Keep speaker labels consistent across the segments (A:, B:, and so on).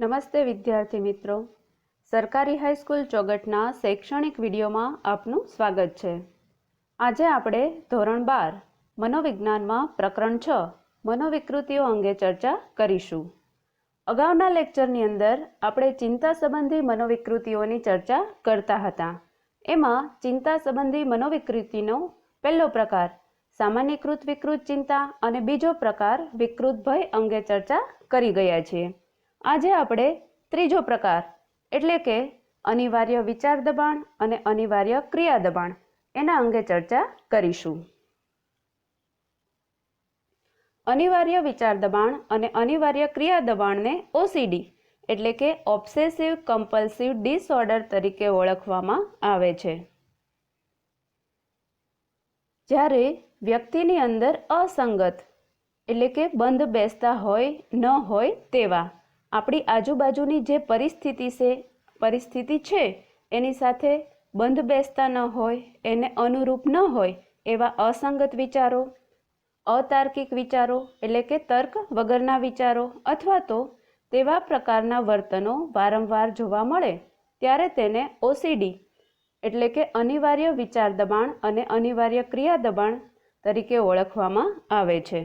A: નમસ્તે વિદ્યાર્થી મિત્રો. સરકારી હાઈસ્કૂલ ચોગટના શૈક્ષણિક વિડીયોમાં આપનું સ્વાગત છે. આજે આપણે ધોરણ બાર, મનોવિજ્ઞાનમાં પ્રકરણ છ, મનોવિકૃતિઓ અંગે ચર્ચા કરીશું. અગાઉના લેક્ચરની અંદર આપણે ચિંતા સંબંધી મનોવિકૃતિઓની ચર્ચા કરતા હતા. એમાં ચિંતા સંબંધી મનોવિકૃતિનો પહેલો પ્રકાર, સામાન્યકૃત વિકૃત ચિંતા અને બીજો પ્રકાર વિકૃત ભય અંગે ચર્ચા કરી ગયા છીએ. આજે આપણે ત્રીજો પ્રકાર, એટલે કે અનિવાર્ય વિચાર દબાણ અને અનિવાર્ય ક્રિયા દબાણ. એના અંગે ચર્ચા કરીશું. અનિવાર્ય વિચાર દબાણ અને અનિવાર્ય ક્રિયા દબાણને ઓસીડી એટલે કે ઓબ્સેસિવ કમ્પલ્સિવ ડિસઓર્ડર તરીકે ઓળખવામાં આવે છે. જ્યારે વ્યક્તિની અંદર અસંગત, એટલે કે બંધ બેસતા હોય ન હોય તેવા આપણી આજુબાજુની જે પરિસ્થિતિ છે પરિસ્થિતિ છે, એની સાથે બંધ બેસતા ન હોય, એને અનુરૂપ ન હોય, એવા અસંગત વિચારો, અતાર્કિક વિચારો, એટલે કે તર્ક વગરના વિચારો અથવા તો તેવા પ્રકારના વર્તનો વારંવાર જોવા મળે, ત્યારે તેને ઓસીડી એટલે કે અનિવાર્ય વિચાર દબાણ અને અનિવાર્ય ક્રિયા દબાણ તરીકે ઓળખવામાં આવે છે.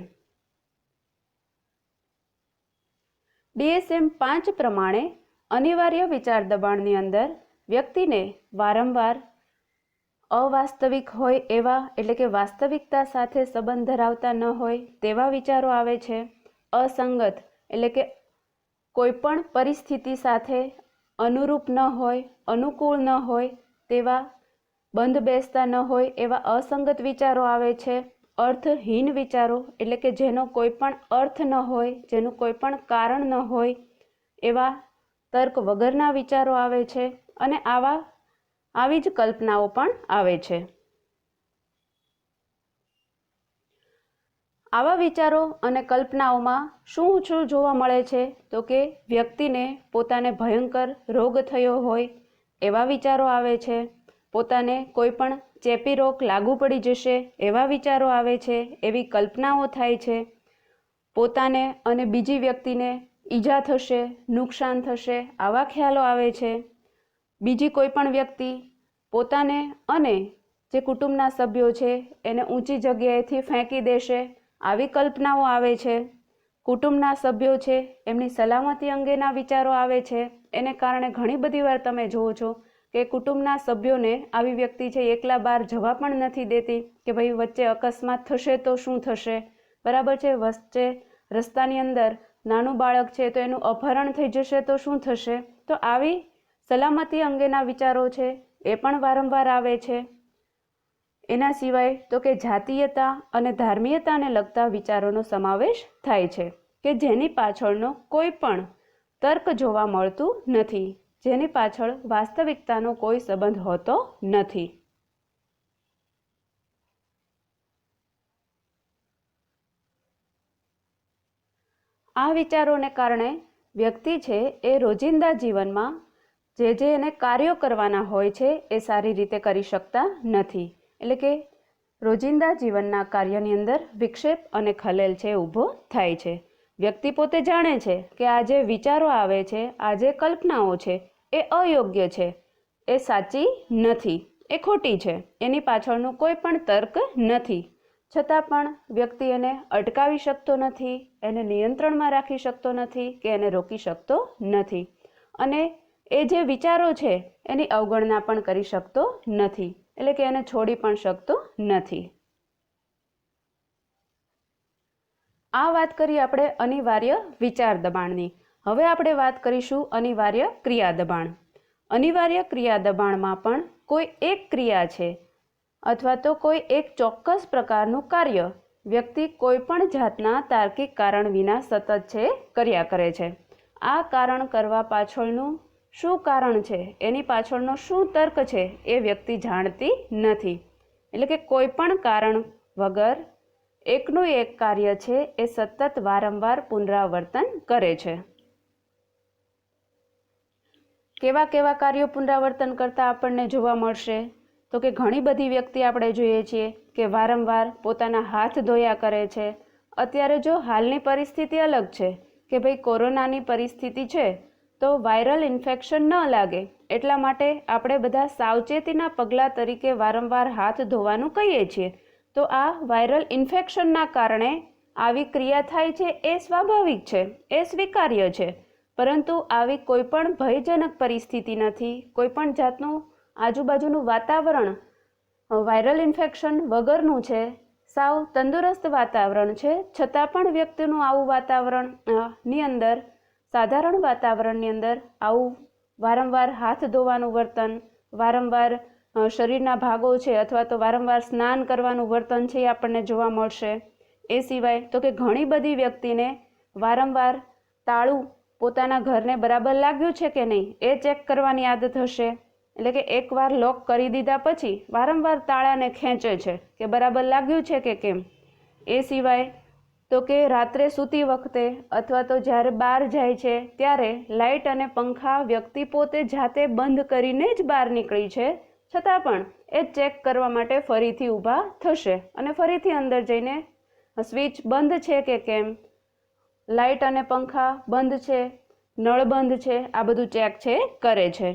A: ડીએસએમ પાંચ પ્રમાણે અનિવાર્ય વિચાર દબાણની અંદર વ્યક્તિને વારંવાર અવાસ્તવિક હોય એવા, એટલે કે વાસ્તવિકતા સાથે સંબંધ ધરાવતા ન હોય તેવા વિચારો આવે છે. અસંગત, એટલે કે કોઈપણ પરિસ્થિતિ સાથે અનુરૂપ ન હોય, અનુકૂળ ન હોય તેવા, બંધ બેસતા ન હોય એવા અસંગત વિચારો આવે છે. અર્થહીન વિચારો, એટલે કે જેનો કોઈ પણ અર્થ ન હોય, જેનું કોઈ પણ કારણ ન હોય, એવા તર્ક વગરના વિચારો આવે છે અને આવા, આવી જ કલ્પનાઓ પણ આવે છે. આવા વિચારો અને કલ્પનાઓમાં શું શું જોવા મળે છે? તો કે વ્યક્તિને પોતાને ભયંકર રોગ થયો હોય, એવા વિચારો આવે છે. પોતાને કોઈ પણ ચેપી રોગ લાગુ પડી જશે એવા વિચારો આવે છે, એવી કલ્પનાઓ થાય છે. પોતાને અને બીજી વ્યક્તિને ઈજા થશે, નુકસાન થશે આવા ખ્યાલો આવે છે. બીજી કોઈ પણ વ્યક્તિ પોતાને અને જે કુટુંબના સભ્યો છે એને ઊંચી જગ્યાએથી ફેંકી દેશે આવી કલ્પનાઓ આવે છે. કુટુંબના સભ્યો છે, એમની સલામતી અંગેના વિચારો આવે છે. એને કારણે ઘણી બધી વાર તમે જુઓ છો કે કુટુંબના સભ્યોને આવી વ્યક્તિ છે એકલા બહાર જવા પણ નથી દેતી કે ભાઈ વચ્ચે અકસ્માત થશે તો શું થશે? બરાબર છે? વચ્ચે રસ્તાની અંદર નાનું બાળક છે તો એનું અપહરણ થઈ જશે તો શું થશે? તો આવી સલામતી અંગેના વિચારો છે એ પણ વારંવાર આવે છે. એના સિવાય તો કે જાતીયતા અને ધાર્મિયતાને લગતા વિચારોનો સમાવેશ થાય છે કે જેની પાછળનો કોઈ પણ તર્ક જોવા મળતું નથી. જેની પાછળ વાસ્તવિકતાનો કોઈ સંબંધ હોતો નથી. આ વિચારોને કારણે વ્યક્તિ છે એ રોજિંદા જીવનમાં જે જે એને કાર્યો કરવાના હોય છે એ સારી રીતે કરી શકતા નથી. એટલે કે રોજિંદા જીવનના કાર્યની અંદર વિક્ષેપ અને ખલેલ છે, ઊભો થાય છે. વ્યક્તિ પોતે જાણે છે કે આ જે વિચારો આવે છે, આ જે કલ્પનાઓ છે, એ અયોગ્ય છે. એ સાચી નથી. એ ખોટી છે. એની પાછળનું કોઈ પણ તર્ક નથી. છતાં પણ વ્યક્તિ એને અટકાવી શકતો નથી, એને નિયંત્રણમાં રાખી શકતો નથી કે એને રોકી શકતો નથી. અને એ જે વિચારો છે, એની અવગણના પણ કરી શકતો નથી. એટલે કે એને છોડી પણ શકતો નથી. આ વાત કરી આપણે અનિવાર્ય વિચાર દબાણની. હવે આપણે વાત કરીશું અનિવાર્ય ક્રિયા દબાણ. અનિવાર્ય ક્રિયા દબાણમાં પણ કોઈ એક ક્રિયા છે અથવા તો કોઈ એક ચોક્કસ પ્રકારનું કાર્ય વ્યક્તિ કોઈ પણ જાતના તાર્કિક કારણ વિના સતત છે, કર્યા કરે છે. આ કારણ કરવા પાછળનું શું કારણ છે? એની પાછળનો શું તર્ક છે એ વ્યક્તિ જાણતી નથી. એટલે કે કોઈ પણ કારણ વગર એકનું એક કાર્ય છે એ સતત વારંવાર પુનરાવર્તન કરે છે. કેવા કેવા કાર્યો પુનરાવર્તન કરતા આપણને જોવા મળશે? તો કે ઘણી બધી વ્યક્તિ આપણે જોઈએ છીએ કે વારંવાર પોતાના હાથ ધોયા કરે છે. અત્યારે જો હાલની પરિસ્થિતિ અલગ છે કે ભાઈ કોરોનાની પરિસ્થિતિ છે, તો વાયરલ ઇન્ફેક્શન ન લાગે. એટલા માટે આપણે બધા સાવચેતીના પગલાં તરીકે વારંવાર હાથ ધોવાનું કહીએ છીએ. તો આ વાયરલ ઇન્ફેક્શનના કારણે આવી ક્રિયા થાય છે એ સ્વાભાવિક છે, એ સ્વીકાર્ય છે. પરંતુ આવી કોઈ પણ ભયજનક પરિસ્થિતિ નથી, કોઈપણ જાતનું આજુબાજુનું વાતાવરણ વાયરલ ઇન્ફેક્શન વગરનું છે. સાવ તંદુરસ્ત વાતાવરણ છે. છતાં પણ વ્યક્તિનું આવું વાતાવરણની અંદર, સાધારણ વાતાવરણની અંદર આવું વારંવાર હાથ ધોવાનું વર્તન, વારંવાર શરીરના ભાગો છે અથવા તો વારંવાર સ્નાન કરવાનું વર્તન છે એ આપણને જોવા મળશે. એ સિવાય તો કે ઘણી બધી વ્યક્તિને વારંવાર તાળું પોતાના ઘરને બરાબર લાગ્યું છે કે નહીં એ ચેક કરવાની આદત હશે. એટલે કે એકવાર લોક કરી દીધા પછી વારંવાર તાળાને ખેંચે છે કે બરાબર લાગ્યું છે કે કેમ? એ સિવાય તો કે રાત્રે સૂતી વખતે અથવા તો જ્યારે બહાર જાય છે ત્યારે લાઇટ અને પંખા વ્યક્તિ પોતે જાતે બંધ કરીને જ બહાર નીકળી છે છતાં પણ એ ચેક કરવા માટે ફરીથી ઊભા થશે અને ફરીથી અંદર જઈને સ્વિચ બંધ છે કે કેમ? લાઇટ અને પંખા બંધ છે, નળ બંધ છે, આ બધું ચેક છે, કરે છે.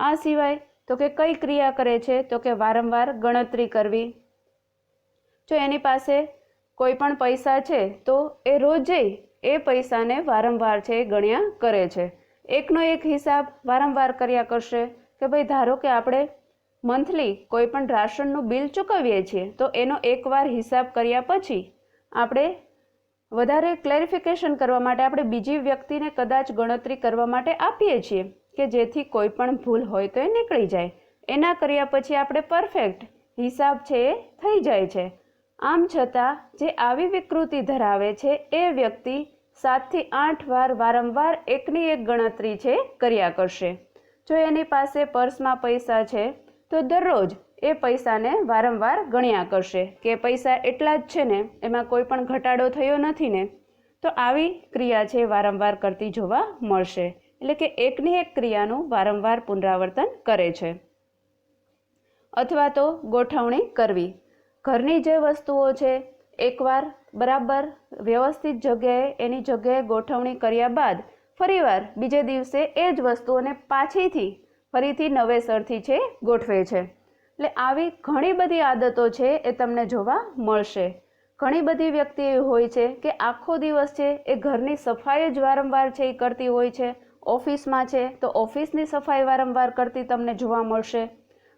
A: આ સિવાય તો કે કઈ ક્રિયા કરે છે તો કે વારંવાર ગણતરી કરવી. જો એની પાસે કોઈ પણ પૈસા છે તો એ રોજે એ પૈસાને વારંવાર છે ગણ્યા કરે છે. એકનો એક હિસાબ વારંવાર કર્યા કરશે કે ભાઈ ધારો કે આપણે મંથલી કોઈ પણ રાશનનું બિલ ચૂકવીએ છીએ, તો એનો એકવાર હિસાબ કર્યા પછી આપણે વધારે ક્લેરિફિકેશન કરવા માટે આપણે બીજી વ્યક્તિને કદાચ ગણતરી કરવા માટે આપીએ છીએ કે જેથી કોઈ પણ ભૂલ હોય તો એ નીકળી જાય. એના કર્યા પછી આપણે પરફેક્ટ હિસાબ છે એ થઈ જાય છે. આમ છતાં જે આવી વિકૃતિ ધરાવે છે, એ વ્યક્તિ સાતથી આઠ વાર વારંવાર એકની એક ગણતરી છે કર્યા કરશે. જો એની પાસે પર્સમાં પૈસા છે તો દરરોજ એ પૈસાને વારંવાર ગણ્યા કરશે કે પૈસા એટલા જ છે ને, એમાં કોઈ પણ ઘટાડો થયો નથી ને, તો આવી ક્રિયા છે વારંવાર કરતી જોવા મળશે. એટલે કે એકની એક ક્રિયાનું વારંવાર પુનરાવર્તન કરે છે. અથવા તો ગોઠવણી કરવી. ઘરની જે વસ્તુઓ છે, એકવાર બરાબર વ્યવસ્થિત જગ્યાએ એની જગ્યાએ ગોઠવણી કર્યા બાદ ફરીવાર બીજે દિવસે એ જ વસ્તુઓને પાછીથી ફરીથી નવેસરથી છે, ગોઠવે છે. એટલે આવી ઘણી બધી આદતો છે એ તમને જોવા મળશે. ઘણી બધી વ્યક્તિ એવી હોય છે કે આખો દિવસ છે એ ઘરની સફાઈ જ વારંવાર છે એ કરતી હોય છે. ઓફિસમાં છે તો ઓફિસની સફાઈ વારંવાર કરતી તમને જોવા મળશે.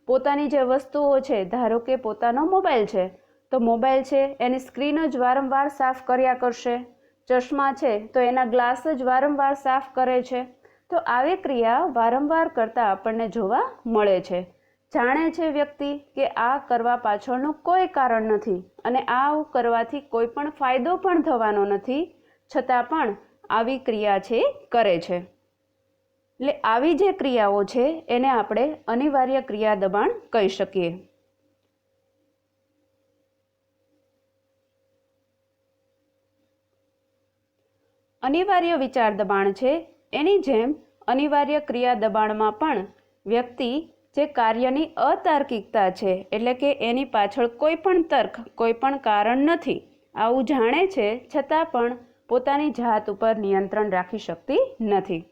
A: પોતાની જે વસ્તુઓ છે, ધારો કે પોતાનો મોબાઈલ છે, તો મોબાઈલ છે એની સ્ક્રીન જ વારંવાર સાફ કર્યા કરશે. ચશ્મા છે તો એના ગ્લાસ જ વારંવાર સાફ કરે છે. તો આવી ક્રિયા વારંવાર કરતાં આપણને જોવા મળે છે. જાણે છે વ્યક્તિ કે આ કરવા પાછળનું કોઈ કારણ નથી અને આવું કરવાથી કોઈ પણ ફાયદો પણ થવાનો નથી, છતાં પણ આવી ક્રિયા છે, કરે છે. એટલે આવી જે ક્રિયાઓ છે, એને આપણે અનિવાર્ય ક્રિયા દબાણ કહી શકીએ. અનિવાર્ય વિચાર દબાણ છે એની જેમ અનિવાર્ય ક્રિયા દબાણમાં પણ વ્યક્તિ જે કાર્યની અતાર્કિકતા છે, એટલે કે એની પાછળ કોઈ પણ તર્ક, કોઈ પણ કારણ નથી, આવું જાણે છે, છતાં પણ પોતાની જાત ઉપર નિયંત્રણ રાખી શકતી નથી.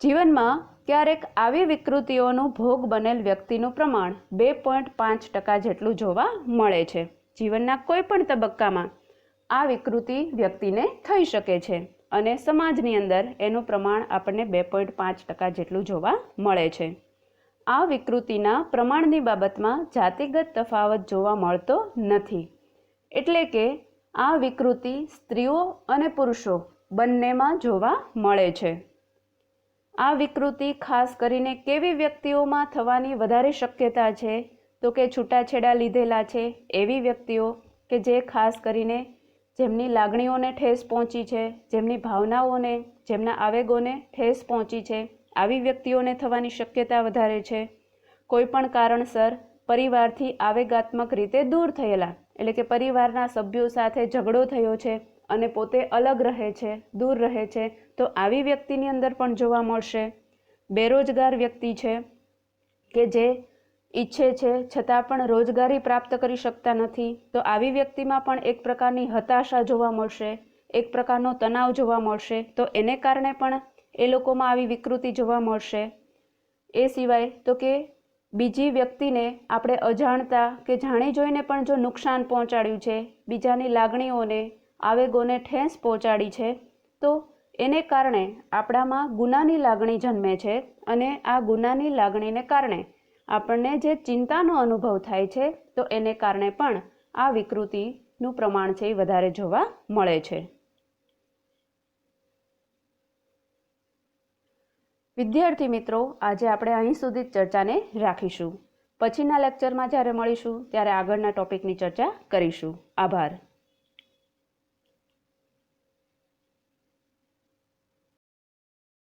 A: જીવનમાં ક્યારેક આવી વિકૃતિઓનું ભોગ બનેલ વ્યક્તિનું પ્રમાણ બે પોઈન્ટ પાંચ ટકા જેટલું જોવા મળે છે. જીવનના કોઈ પણ તબક્કામાં આ વિકૃતિ વ્યક્તિને થઈ શકે છે. અને સમાજની અંદર એનું પ્રમાણ આપણને બે પોઈન્ટ પાંચ ટકા જેટલું જોવા મળે છે. આ વિકૃતિના પ્રમાણની બાબતમાં જાતિગત તફાવત જોવા મળતો નથી. એટલે કે આ વિકૃતિ સ્ત્રીઓ અને પુરુષો બંનેમાં જોવા મળે છે. આ વિકૃતિ ખાસ કરીને કેવી વ્યક્તિઓમાં થવાની વધારે શક્યતા છે? તો કે છૂટાછેડા લીધેલા છે એવી વ્યક્તિઓ કે જે ખાસ કરીને જેમની લાગણીઓને ઠેસ પહોંચી છે, જેમની ભાવનાઓને, જેમના આવેગોને ઠેસ પહોંચી છે, આવી વ્યક્તિઓને થવાની શક્યતા વધારે છે. કોઈપણ કારણસર પરિવારથી આવેગાત્મક રીતે દૂર થયેલા, એટલે કે પરિવારના સભ્યો સાથે ઝઘડો થયો છે અને પોતે અલગ રહે છે, દૂર રહે છે, તો આવી વ્યક્તિની અંદર પણ જોવા મળશે. બેરોજગાર વ્યક્તિ છે કે જે ઈચ્છે છે, છતાં પણ રોજગારી પ્રાપ્ત કરી શકતા નથી, તો આવી વ્યક્તિમાં પણ એક પ્રકારની હતાશા જોવા મળશે, એક પ્રકારનો તણાવ જોવા મળશે, તો એને કારણે પણ એ લોકોમાં આવી વિકૃતિ જોવા મળશે. એ સિવાય તો કે બીજી વ્યક્તિને આપણે અજાણતા કે જાણી જોઈને પણ જો નુકસાન પહોંચાડ્યું છે, બીજાની લાગણીઓને, આવેગોને ઠેંસ પહોંચાડી છે, તો એને કારણે આપણામાં ગુનાની લાગણી જન્મે છે અને આ ગુનાની લાગણીને કારણે આપણને જે ચિંતાનો અનુભવ થાય છે, તો એને કારણે પણ આ વિકૃતિનું પ્રમાણ છે એ વધારે જોવા મળે છે. વિદ્યાર્થી મિત્રો, આજે આપણે અહીં સુધી ચર્ચાને રાખીશું. પછીના લેક્ચરમાં જ્યારે મળીશું, ત્યારે આગળના ટોપિકની ચર્ચા કરીશું. આભાર.